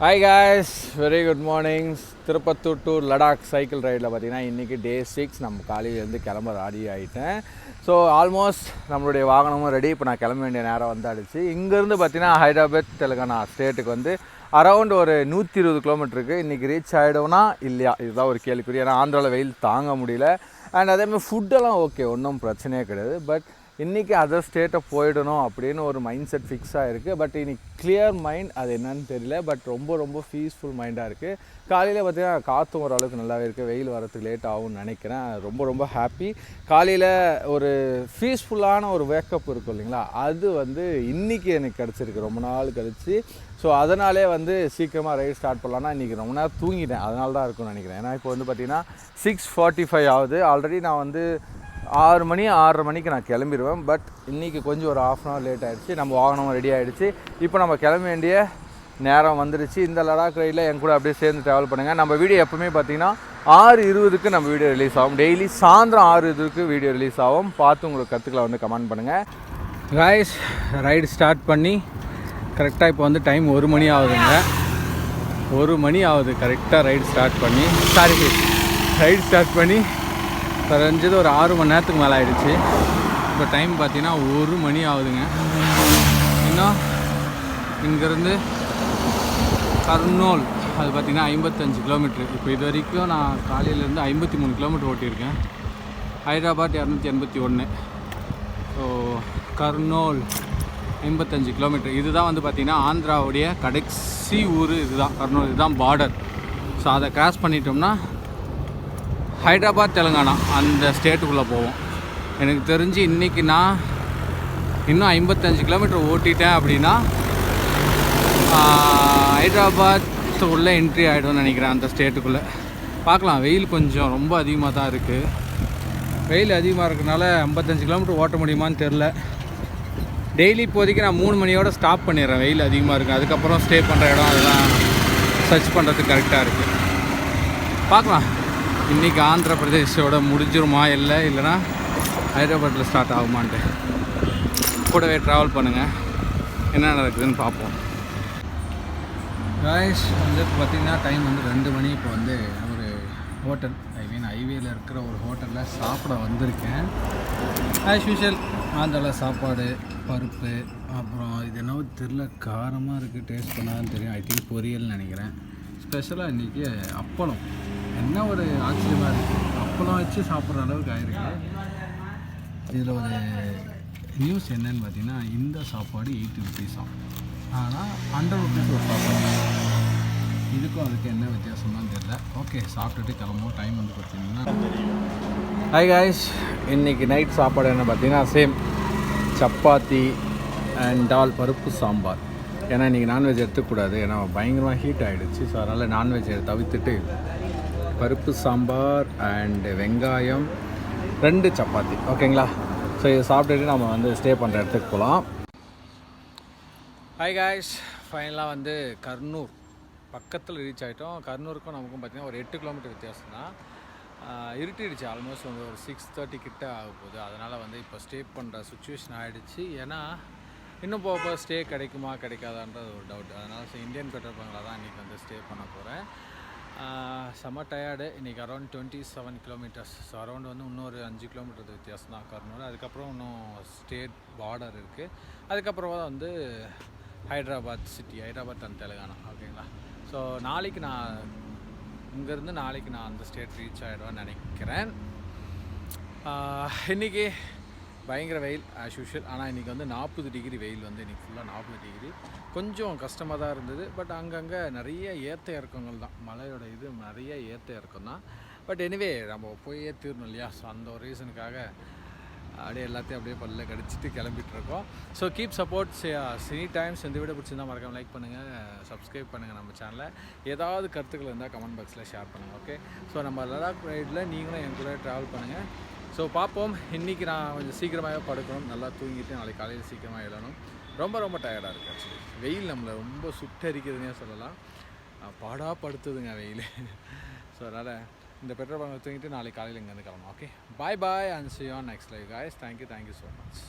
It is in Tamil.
Hi guys very good morning Tirupattur to Ladakh cycle ரைடில் பார்த்தீங்கன்னா இன்றைக்கி டே சிக்ஸ் நம்ம காலையிலேருந்து கிளம்ப ரெடி ஆகிட்டேன் ஸோ ஆல்மோஸ்ட் நம்மளுடைய வாகனமும் ரெடி இப்போ நான் கிளம்ப வேண்டிய நேரம் வந்தாடுச்சு இங்கேருந்து பார்த்தீங்கன்னா ஹைதராபாத் தெலுங்கானா ஸ்டேட்டுக்கு வந்து அரௌண்ட் ஒரு நூற்றி இருபது கிலோமீட்டருக்கு இன்றைக்கி ரீச் ஆகிடும்னா இல்லையா? இதுதான் ஒரு கேள்விக்குறி. ஏன்னா ஆந்திராவில் வெயில் தாங்க முடியல. அண்ட் அதேமாதிரி ஃபுட்டெல்லாம் ஓகே ஒன்றும் பிரச்சனையே கிடையாது. பட் இன்றைக்கி அதர் ஸ்டேட்டை போயிடணும் அப்படின்னு ஒரு மைண்ட் செட் ஃபிக்ஸ் ஆகிருக்கு பட் இன்னைக்கு கிளியர் மைண்ட் அது என்னன்னு தெரியல. பட் ரொம்ப ரொம்ப பீஸ்ஃபுல் மைண்டாக இருக்குது காலையில் பார்த்திங்கன்னா காற்றும் ஓரளவுக்கு நல்லாவே இருக்குது வெயில் வரதுக்கு லேட் ஆகும்னு நினைக்கிறேன். ரொம்ப ரொம்ப ஹாப்பி காலையில் ஒரு பீஸ்ஃபுல்லான ஒரு வேக்கப் இருக்கும் இல்லைங்களா? அது வந்து இன்றைக்கி எனக்கு கிடச்சிருக்கு. ரொம்ப நாள் கழிச்சு. ஸோ அதனாலே வந்து சீக்கிரமாக ரைட் ஸ்டார்ட் பண்ணலான்னா இன்றைக்கி ரொம்ப நேரம் தூங்கிட்டேன். அதனால தான் இருக்கும்னு நினைக்கிறேன். ஏன்னா இப்போ வந்து பார்த்திங்கன்னா சிக்ஸ் ஃபார்ட்டி ஃபைவ் ஆகுது. ஆல்ரெடி நான் வந்து ஆறு மணி ஆறரை மணிக்கு நான் கிளம்பிடுவேன் பட் இன்றைக்கி கொஞ்சம் ஒரு ஆஃப் அன் ஹவர் லேட் ஆகிடுச்சு நம்ம வாகனம் ரெடி ஆகிடுச்சு இப்போ நம்ம கிளம்ப வேண்டிய நேரம் வந்துடுச்சு இந்த லடாக் ரைடில் என் கூட அப்படியே சேர்ந்து ட்ராவல் பண்ணுங்கள் நம்ம வீடியோ எப்போவுமே பார்த்தீங்கன்னா ஆறு இருபதுக்கு நம்ம வீடியோ ரிலீஸ் ஆகும். டெய்லி சாயந்தரம் ஆறு இருபதுக்கு வீடியோ ரிலீஸ் ஆகும். பார்த்து உங்களுக்கு கற்றுக்கலாம் வந்து கமெண்ட் பண்ணுங்கள் காய்ஸ் ரைடு ஸ்டார்ட் பண்ணி கரெக்டாக இப்போ வந்து டைம் ஒரு மணி ஆகுதுங்க. ஒரு மணி ஆகுது கரெக்டாக ரைடு ஸ்டார்ட் பண்ணி. சாரி ரைடு ஸ்டார்ட் பண்ணி குறைஞ்சது ஒரு ஆறு மணி நேரத்துக்கு மேலே ஆகிடுச்சு இப்போ டைம் பார்த்தீங்கன்னா ஒரு மணி ஆகுதுங்க. இன்னும் இங்கேருந்து கர்னூல் அது பார்த்திங்கன்னா ஐம்பத்தஞ்சு கிலோமீட்ரு இப்போ இது வரைக்கும் நான் காலையிலேருந்து ஐம்பத்தி மூணு கிலோமீட்டர் ஓட்டியிருக்கேன். ஹைதராபாத் இரநூத்தி எண்பத்தி ஒன்று ஸோ கர்னூல் ஐம்பத்தஞ்சு கிலோமீட்டர் இதுதான் வந்து பார்த்திங்கன்னா ஆந்திராவுடைய கடைசி ஊர் இதுதான். கர்னூல் இதுதான் பார்டர் ஸோ அதை கிராஸ் பண்ணிட்டோம்னா ஹைதராபாத் தெலுங்கானா அந்த ஸ்டேட்டுக்குள்ளே போவோம். எனக்கு தெரிஞ்சு இன்றைக்கி நான் இன்னும் ஐம்பத்தஞ்சு கிலோமீட்டர் ஓட்டிட்டேன் அப்படின்னா ஹைதராபாத் உள்ளே என்ட்ரி ஆகிடும்னு நினைக்கிறேன் அந்த ஸ்டேட்டுக்குள்ளே. பார்க்கலாம் வெயில் கொஞ்சம் ரொம்ப அதிகமாக தான் இருக்குது வெயில் அதிகமாக இருக்கிறனால ஐம்பத்தஞ்சு கிலோமீட்டர் ஓட்ட முடியுமான்னு தெரில. டெய்லி இப்போதைக்கு நான் மூணு மணியோட ஸ்டாப் பண்ணிடுறேன். வெயில் அதிகமாக இருக்குது அதுக்கப்புறம் ஸ்டே பண்ணுற இடம் அதெல்லாம் சர்ச் பண்ணுறதுக்கு கரெக்டாக இருக்குது பார்க்கலாம். இன்றைக்கி ஆந்திர பிரதேஷோட முடிஞ்சிருமா இல்லை இல்லைனா ஹைதராபாத்தில் ஸ்டார்ட் ஆகுமான்ட்டு. கூடவே ட்ராவல் பண்ணுங்கள் என்ன நடக்குதுன்னு பார்ப்போம். காய்ஸ் வந்து பார்த்திங்கன்னா டைம் வந்து ரெண்டு மணி. இப்போ வந்து ஒரு ஹோட்டல் ஐ மீன் ஹைவேயில் இருக்கிற ஒரு ஹோட்டலில் சாப்பிட வந்திருக்கேன். ஆஸ் யூஷுவல் ஆந்திராவில் சாப்பாடு பருப்பு அப்புறம் இது என்னவோ தெரில காரமாக இருக்குது டேஸ்ட் பண்ணாதான் தெரியும். ஐ திங்க் பொரியல்னு நினைக்கிறேன். ஸ்பெஷலாக இன்றைக்கி அப்பளம். என்ன ஒரு ஆச்சரியமாக இருக்குது அப்பளம் வச்சு சாப்பிட்ற அளவுக்கு ஆயிருக்கு. இதில் ஒரு நியூஸ் என்னன்னு பார்த்தீங்கன்னா இந்த சாப்பாடு எயிட்டி ருபீஸாம் ஆனால் ஹண்ட்ரட் ருபீஸ் ஒரு சாப்பாடு. இதுக்கும் அதுக்கு என்ன வித்தியாசம்னு தெரியல. ஓகே சாப்பிட்டுட்டு கிளம்புவோம். டைம் வந்து பார்த்தீங்கன்னா ஹாய் காய்ஸ் இன்றைக்கி நைட் சாப்பாடு என்ன பார்த்தீங்கன்னா சேம் சப்பாத்தி அண்ட் டால் பருப்பு சாம்பார். ஏன்னா இன்றைக்கி நான்வெஜ் எடுத்துக்கூடாது ஏன்னா பயங்கரமாக ஹீட் ஆகிடுச்சு ஸோ அதனால் நான்வெஜ்ஜை தவிர்த்துட்டு பருப்பு சாம்பார் அண்டு வெங்காயம் ரெண்டு சப்பாத்தி. ஓகேங்களா ஸோ இதை சாப்பிட்டுட்டு நம்ம வந்து ஸ்டே பண்ணுற இடத்துக்கு போகலாம் ஹாய் காய்ஸ் ஃபைனலாக வந்து கர்னூர். பக்கத்தில் ரீச் ஆகிட்டோம் கர்னூருக்கும் நமக்கும் பார்த்திங்கன்னா ஒரு எட்டு கிலோமீட்டர் வித்தியாசம் தான். இருட்டிடுச்சு. ஆல்மோஸ்ட் வந்து ஒரு சிக்ஸ் தேர்ட்டி கிட்ட ஆக போகுது. அதனால் வந்து இப்போ ஸ்டே பண்ணுற சுச்சுவேஷன் ஆகிடுச்சு ஏன்னா இன்னும் போக போக ஸ்டே கிடைக்குமா கிடைக்காதான்றது ஒரு டவுட் அதனால் ஸோ இந்தியன் பெட்ரோல் பங்கில் தான் இன்றைக்கி வந்து ஸ்டே பண்ண போகிறேன் செம்ம டயர்டு இன்றைக்கி around twenty seven kilometres so around வந்து இன்னொரு அஞ்சு கிலோமீட்டர் வித்தியாசம் தான் கர்னூல் அதுக்கப்புறம் இன்னும் ஸ்டேட் பார்டர் இருக்குது அதுக்கப்புறம் தான் வந்து ஹைதராபாத் சிட்டி ஹைதராபாத் அண்ட் தெலுங்கானா ஓகேங்களா ஸோ நாளைக்கு நான் இங்கேருந்து நாளைக்கு நான் அந்த ஸ்டேட் ரீச் ஆகிடுவேன்னு நினைக்கிறேன். இன்றைக்கி பயங்கர வெயில் ஆஸ் யூஷுவல் ஆனால் இன்றைக்கி வந்து நாற்பது டிகிரி வெயில் வந்து இன்றைக்கி ஃபுல்லாக நாற்பது டிகிரி. கொஞ்சம் கஷ்டமாக தான் இருந்தது. பட் அங்கங்கே நிறைய ஏற்ற இறக்கங்கள் தான். மலையோட இது நிறைய ஏற்ற இறக்கம் தான். பட் எனிவே நம்ம போயே தீரணும் இல்லையா? ஸோ அந்த ஒரு ரீசனுக்காக அப்படியே எல்லாத்தையும் அப்படியே பல்ல கடிச்சிட்டு கிளம்பிட்டு இருக்கோம். So keep support cini times இந்த வீடியோ பிடிச்சிருந்தா மறக்காம லைக் பண்ணுங்கள் சப்ஸ்கிரைப் பண்ணுங்கள் நம்ம சேனலை ஏதாவது கருத்துக்கள் இருந்தால் கமெண்ட் பாக்ஸில் ஷேர் பண்ணுங்கள் ஓகே ஸோ நம்ம லடாக் ரைடில் நீங்களும் என் கூட ட்ராவல் பண்ணுங்கள் ஸோ பார்ப்போம் இன்றைக்கி நான் கொஞ்சம் சீக்கிரமாகவே படுக்கணும். நல்லா தூங்கிட்டு நாளைக்கு காலையில் சீக்கிரமாக எழணும் ரொம்ப ரொம்ப டயர்டாக இருக்குது ஆக்சுவலி வெயில் நம்மளை ரொம்ப சுட்டரிக்கிறதுனே சொல்லலாம். பாடாக படுத்துதுங்க வெயில். ஸோ அதனால் இந்த பெட்ரோல் பங்க் தூங்கிட்டு நாளைக்கு காலையில் இங்கேருந்து கிளம்பணும். Okay bye bye and see on next live guys thank you thank you so much